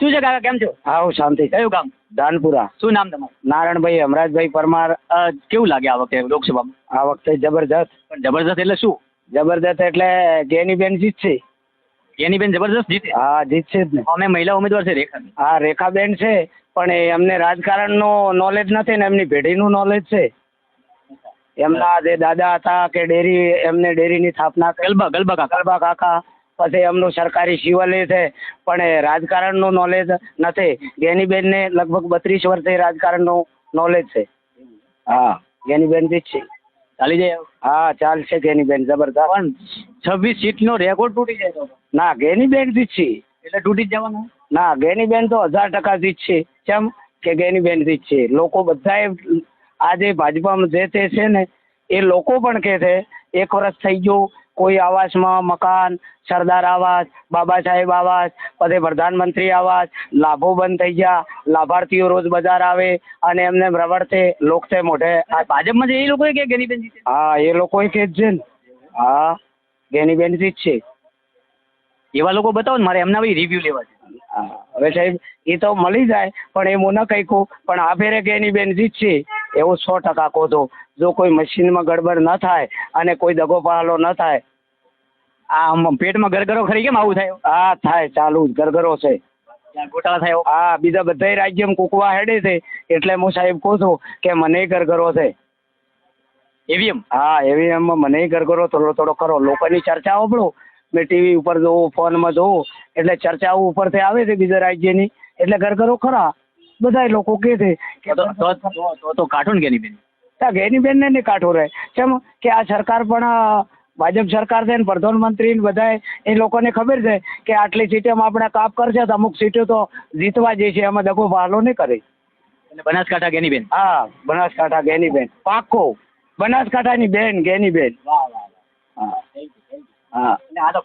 શું છે કાકા કેમ છો? આવ શાંતિ. કયું ગામ? દાનપુરા. શું નામ તમારું? નારાયણભાઈ હમરાજભાઈ પરમાર. કેવું લાગે આ વખતે લોકસભામાં? આ વખતે જબરજસ્ત. પણ જબરજસ્ત એટલે શું? જબરજસ્ત એટલે ગેનીબેન જીતશે. એની બેન જબરદસ્ત જીતે? હા જીતશે જ ને. અમે મહિલા ઉમેદવાર છે રેખા હા રેખાબેન છે પણ એ અમને રાજકારણનું નોલેજ નથી ને એમની પેઢીનું નોલેજ છે. એમના જે દાદા હતા કે ડેરી એમને ડેરીની સ્થાપના ગલબા ગલબા કાકા. ગરબા કાકા. પછી એમનું સરકારી શિવાલય છે પણ એ રાજકારણનું નોલેજ નથી. ગેનીબેનને લગભગ બત્રીસ વર્ષથી રાજકારણનું નોલેજ છે. હા ગેનીબેનથી જ છે. ચાલી જાય હા ચાલશે ગેનીબેન જબરદસ્ત. પણ છવ્વીસ સીટનો રેકોર્ડ તૂટી જાય તો? ના જ છે. એટલે તૂટી જ જવાનું? ના ગેનીબેન તો હજાર ટકા છે. કેમ કે ગેનીબેનથી જ છે. લોકો બધાએ આજે ભાજપામાં જે તે છે ને એ લોકો પણ કહે છે એક વર્ષ થઈ ગયું કોઈ આવાસમાં મકાન સરદાર આવાસ બાબા સાહેબ આવાસ પછી પ્રધાનમંત્રી આવાસ લાભો બંધ થઈ ગયા લાભાર્થીઓ રોજ બજાર આવે અને એમને રવડતે લોકતે મોઢે ભાજપમાં જે એ લોકો કે ગેનીબેન જીતે હા એ લોકોએ કે જ છે ને. હા ગેનીબેન છે. એવા લોકો બતાવો ને મારે એમના બી રિવ્યુ લેવા છે. હવે સાહેબ એ તો મળી જાય પણ એ હું ન કહી પણ આ ફેરે ગેની એની જ જીતશે એવું સો ટકા કહું છું જો કોઈ મશીનમાં ગડબડ ન થાય અને કોઈ દગો પાલો ન થાય આ આમ પેટમાં ગરગરો ખરી કેમ આવું થાય? હા થાય ચાલુ ગરગરો છે. ગોટાળા થાય હા બીજા બધાય રાજ્યમાં કુકવા હેડે છે. એટલે હું સાહેબ કહું છું કે મને ગરગરો છે. એવીએમ હા એવીએમમાં એમ મને ગરગરો થોડો થોડો કરો. લોકોની ચર્ચા સાંભળો મેં ટીવી ઉપર જોઉં ફોનમાં જોઉં. એટલે ચર્ચાઓ ઉપરથી આવે છે બીજા રાજ્યની. એટલે ગરગરો ખરા. બધાય લોકો કે છે કે તો તો કાઢો ને ગેનીબેન ગેનીબેન ને કાઠું રહે કેમ કે આ સરકાર પણ ભાજપ સરકાર છે ને પ્રધાનમંત્રી ને બધાય એ લોકોને ખબર છે કે આટલી સીટોમાં આપણે કાપ કરશે તો અમુક સીટો તો જીતવા જે છે એમાં દગો બહાલો નહીં કરે. બનાસકાંઠા ગેનીબેન હા બનાસકાંઠા ગેનીબેન પાક્કો. બનાસકાંઠાની બેન ગેનીબેન હા. હા. એટલે આ તો